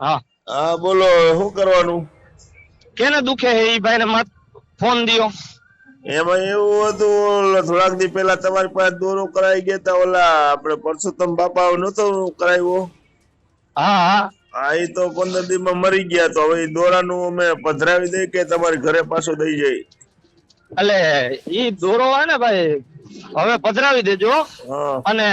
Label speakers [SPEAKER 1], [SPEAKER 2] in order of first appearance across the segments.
[SPEAKER 1] હા.
[SPEAKER 2] હા બોલો શું કરવાનું?
[SPEAKER 1] કેને દુખે હે ઈ ભાઈને મત ફોન દિયો?
[SPEAKER 2] એમાં એવું હતું થોડાક દી પેલા તમારી પાસે દોરો કરાઈ ગયા તા ઓલા આપણે પરસોત્તમ બાપા નતો કરાવ્યો?
[SPEAKER 1] હા હા.
[SPEAKER 2] હા એ તો પંદર દી માં મરી ગયા તો હવે દોરાનું અમે પધરાવી દઈ કે તમારી ઘરે પાછો દઈ જાય?
[SPEAKER 1] એટલે ઈ દોરો હે ને ભાઈ હવે પધરાવી દેજો અને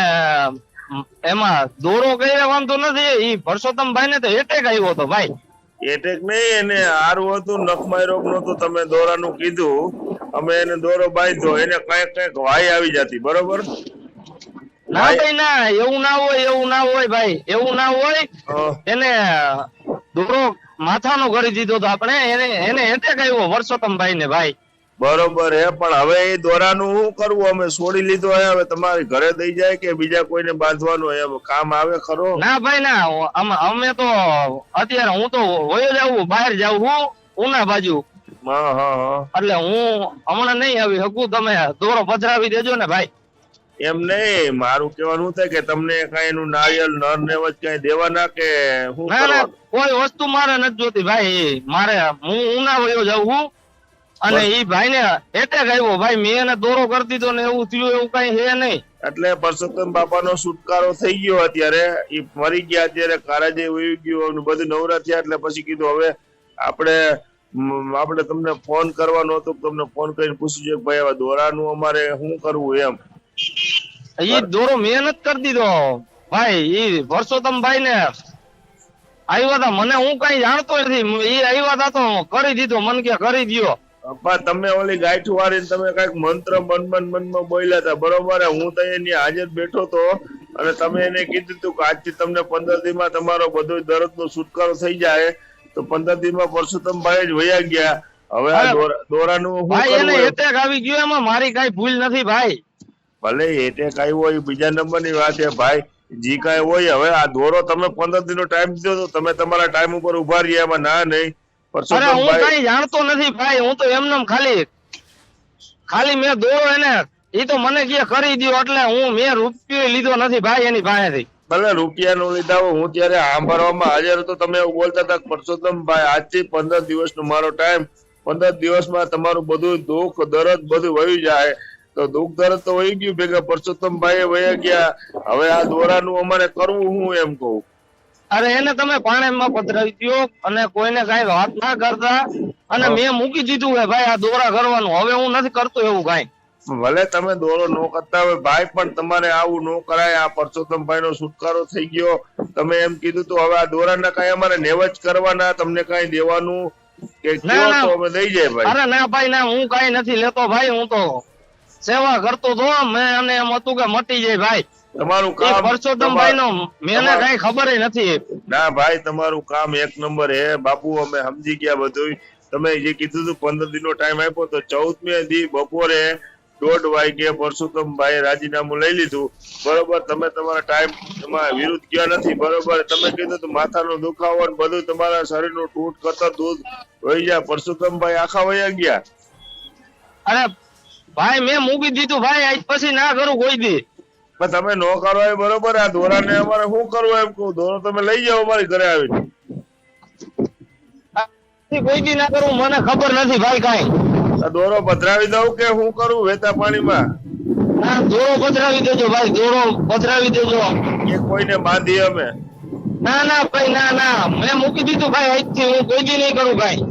[SPEAKER 1] એમાં દોરો કઈ વાંધો નથી ઈ પરસોત્તમભાઈ ને તો એટેક આવ્યો હતો ભાઈ.
[SPEAKER 2] એટેક નહીં એને હારું હતું નખમાય રોગ નતું તમે દોરાનું કીધું. અમે એને દોરો બાંધ્યો એને કંઈક કંઈક વાય આવી જતી બરોબર?
[SPEAKER 1] ના ભાઈ ના એવું ના હોય એવું ના હોય ભાઈ. એવું ના હોય એને દોરો માથાનો કરી દીધો તો આપણે એને એને એટેક આવ્યો વર્ષોત્તમભાઈ ને ભાઈ.
[SPEAKER 2] બરોબર હે પણ હવે એ દોરાનું શું કરવું અમે છોડી લીધો હે હવે તમારી ઘરે દઈ જાય કે બીજા કોઈને બાંધવાનું હે? કામ આવે ખરો?
[SPEAKER 1] ના ભાઈ ના અમે તો અત્યારે હું તો વયો જાઉં બહાર જાઉં હું ઉના બાજુ.
[SPEAKER 2] હા હા હા.
[SPEAKER 1] એટલે હું હમણાં નહીં આવી શકું તમે દોરો પધરાવી દેજો ને ભાઈ.
[SPEAKER 2] એમ નહીં મારું કહેવાનું થાય કે તમને કઈ એનું નારિયેલ નર ને વચ કઈ દેવાના કે હું
[SPEAKER 1] કોઈ વસ્તુ મારે નથી જોતી ભાઈ. મારે હું ઉના વયો જાઉં છું અને. ઈ ભાઈ ને એટલે આવ્યો ભાઈ મેં એને દોરો કરી દીધો ને એવું થયું એવું કઈ છે નહીં.
[SPEAKER 2] એટલે પરસોત્તમ બાપાનો છુટકારો થઈ ગયો અત્યારે. એ મરી ગયા અત્યારે કારાજે વહી ગયો બધું નવરા થયા એટલે પછી કીધું હવે આપણે આપણે તમને ફોન કરવાનો હતો તમને ફોન કરીને પૂછ્યું છે કે ભાઈ હવે દોરાનું અમારે શું કરવું એમ?
[SPEAKER 1] એ દોરો મહેનત કરી દીધો. ભાઈ એ પરસોત્તમ ભાઈ ને આવ્યા હતા મને હું કઈ જાણતો નથી. એ આવ્યા હતા તો કરી દીધો. મને કે કરી દ્યો.
[SPEAKER 2] અપ્પા તમે ઓલી ગાંઠ વાળી તમે કંઈક મંત્ર મન મન મનમાં બોલ્યા હતા બરોબર હું? તો એની હાજર બેઠો તો અને તમે એને કીધું હતું કે આજથી તમને પંદર દીમાં તમારો બધો દર્દ નો છુટકારો થઈ જાય. તો પંદર દીમાં પરસોત્તમ ભાઈ જ વયા ગયા. હવે આ દોરા- દોરાનું
[SPEAKER 1] ભાઈ એને એટેક આવી ગયો એમાં મારી કઈ ભૂલ નથી ભાઈ.
[SPEAKER 2] ભલે એટેક આવ્યો હોય બીજા નંબરની વાત છે ભાઈ. જી કઈ હોય હવે આ દોરો તમે પંદર દિનનો ટાઈમ દીધો તો તમે તમારા ટાઈમ ઉપર ઊભા રહ્યા એમાં ના નહીં.
[SPEAKER 1] અરે હું કઈ જાણતો નથી ભાઈ હું તો એમને ખાલી ખાલી મેં દોરો એને ઈ તો મને કે કરી દ્યો એટલે હું મેં રૂપિયો લીધો નથી ભાઈ એની પાસેથી.
[SPEAKER 2] ભલે રૂપિયા નો લીધા હું ત્યારે સાંભળવામાં હાજર હતો. તમે બોલતા હતા પરસોત્તમ ભાઈ આજથી પંદર દિવસનો મારો ટાઈમ પંદર દિવસમાં તમારું બધું દુઃખ દરદ બધું વહી જાય. તો દુઃખ દરદ તો વહી ગયું ભેગા. પરસોત્તમ ભાઈ વહી ગયા. હવે આ દોરાનું અમારે કરવું હું એમ કહું?
[SPEAKER 1] અરે એને તમે પાણીમાં પધરાવી દો અને કોઈને કઈ વાત ના કરતા. અને મેં મૂકી દીધું હે ભાઈ આ દોરા કરવાનું. હવે હું નથી કરતો એવું કઈ.
[SPEAKER 2] ભલે તમે દોરો નો કરતા હોય ભાઈ પણ તમારે આવું નો કરાય. આ પરસોત્તમ ભાઈ નો છુટકારો થઈ ગયો. તમે એમ કીધું તો હવે આ દોરાના કઈ અમારે નેવજ કરવાના તમને કઈ દેવાનું કે કયો. તો અમે દઈ જાય ભાઈ.
[SPEAKER 1] અરે ના ભાઈ ના હું કઈ નથી લેતો ભાઈ હું તો સેવા કરતો તો. મેં અને એમ હતું કે મટી જાય ભાઈ.
[SPEAKER 2] તમારું કામ
[SPEAKER 1] પરસોત્તમભાઈ નો મેને કઈ ખબર નથી.
[SPEAKER 2] ના ભાઈ તમારું કામ એક નંબર હે. બાપુ અમે સમજી ગયા બધું તમે જે કીધું હતું પંદર દિનનો ટાઈમ આપ્યો તો ચૌદમી દી બપોરે દોઢ વાગે પરસોત્તમભાઈ રાજીનામું લઈ લીધું. બરોબર તમે તમારા ટાઈમ વિરુદ્ધ ગયા નથી. બરોબર તમે કીધું તો માથાનો દુખાવો ને બધું તમારા શરીરનું તૂટ કરતા દૂધ વહી જાય પરસોત્તમભાઈ આખા વયા ગયા.
[SPEAKER 1] અરે ભાઈ મેં મૂકી દીધું. ભાઈ આજ પછી ના કરું કોઈ દી.
[SPEAKER 2] પણ તમે ન કરો એ બરોબર આ દોરાને અમારે શું કરવું એમ કહું? દોરો તમે લઈ જાઓ અમારી ઘરે આવીને.
[SPEAKER 1] કોઈ બી ના કરું મને ખબર નથી ભાઈ કઈ.
[SPEAKER 2] દોરો પધરાવી દઉં કે શું કરું વેતા પાણીમાં?
[SPEAKER 1] ના દોરો પધરાવી દેજો ભાઈ દોરો પધરાવી દેજો.
[SPEAKER 2] એ કોઈને બાંધી અમે.
[SPEAKER 1] ના ના ભાઈ ના ના. મેં મૂકી દીધું ભાઈ આજથી હું કોઈ બી નહીં કરું ભાઈ.